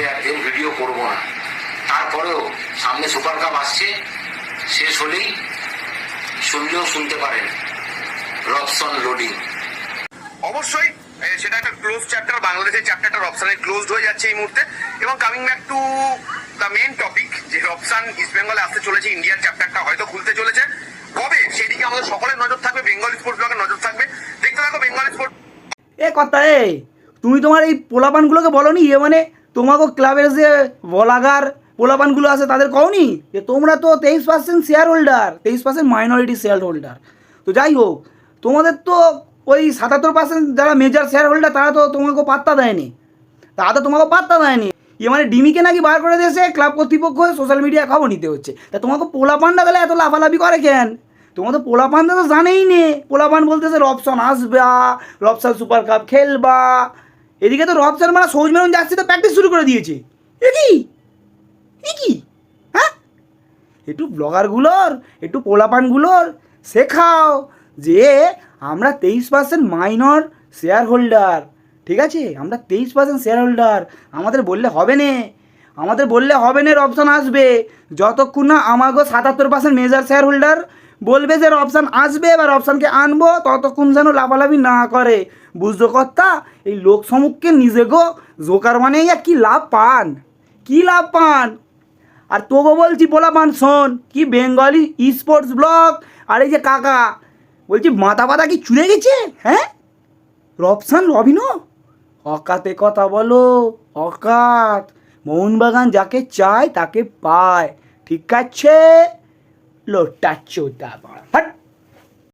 প্লেয়ারদের ভিডিও করব না। তারপরেও সামনে সুপার কাপ আসছে শেষ হলেই শুনলেও শুনতে পারেন রবসন লোডিং অবশ্যই সেটা একটা ক্লোজ চ্যাপ্টার বাংলাদেশের চ্যাপ্টারটা রপসানের ক্লোজ হয়ে যাচ্ছে এই মুহূর্তে। এবং coming back to the main topic যে রপসান ইস্ট বেঙ্গলে আসতে চলেছে ইন্ডিয়ার চ্যাপ্টারটা হয়তো খুলতে চলেছে। কবে? সেদিকে আমাদের সকলের নজর থাকবে বেঙ্গল স্পোর্টস ব্লগের নজর থাকবে। দেখতে থাকো বেঙ্গল স্পোর্টস এ কথা এ তুমি তোমার এই পোলাপানগুলোকে বলো নি এ মানে তোমাকে ক্লাবের যে বলাগার পোলাপানগুলো আছে, তাদের কওনি? যে তোমরা তো তেইশ পার্সেন্ট শেয়ার হোল্ডার তেইশ পার্সেন্ট মাইনরিটি শেয়ার হোল্ডার তো যাই হোক, তোমাদের তো ওই সাতাত্তর পার্সেন্ট যারা মেজর শেয়ার হোল্ডার তারা তো তোমাকে পাত্তা দেয়নি। তারা তো তোমাকে পাত্তা দেয়নি? এ মানে ডিমিকে নাকি বার করে দিয়েছে ক্লাব কর্তৃপক্ষ সোশ্যাল মিডিয়া খবর নিতে হচ্ছে। তা তোমাকে পোলাপানটা গেলে এত লাফালাফি করে কেন? তোমার তো পোলাপানটা তো জানেই নে। পোলাপান বলতেছে রপসন আসবা, রপসন সুপার কাপ খেলবা। এদিকে তো রপসন মানে সৌজ মেরন যাচ্ছে তো প্র্যাকটিস শুরু করে দিয়েছে। এ কি? এ কি? হ্যাঁ? একটু ব্লগারগুলোর একটু পোলাপানগুলোর শেখাও যে আমরা তেইশ পার্সেন্ট মাইনর শেয়ার হোল্ডার ঠিক আছে? আমরা তেইশ পার্সেন্ট শেয়ার হোল্ডার আমাদের বললে হবে না। আমাদের বললে হবে না অপশান আসবে। যতক্ষণ না আমাগো সাতাত্তর পার্সেন্ট মেজার শেয়ার হোল্ডার বলবে যে অপশান আসবে, এবার অপশানকে আনব, ততক্ষণ যেন লাফালাফি না করে। বুঝতো কর্তা এই লোক সমুখকে নিজে গো, জোকার মানে কি লাভ পান? কি লাভ পান? আর তোকে বলছি বলা পান শোন, কি বেঙ্গলি স্পোর্টস ব্লগ আর এই যে কাকা, বলছি, মাথা পাতা কি চুলে গেছে? হ্যাঁ? রবসান রবিনো অকাতে কথা বলো অকাত মোহনবাগান যাকে চায় তাকে পায়। ঠিক আছে? လို့တချို့တာပါဘတ်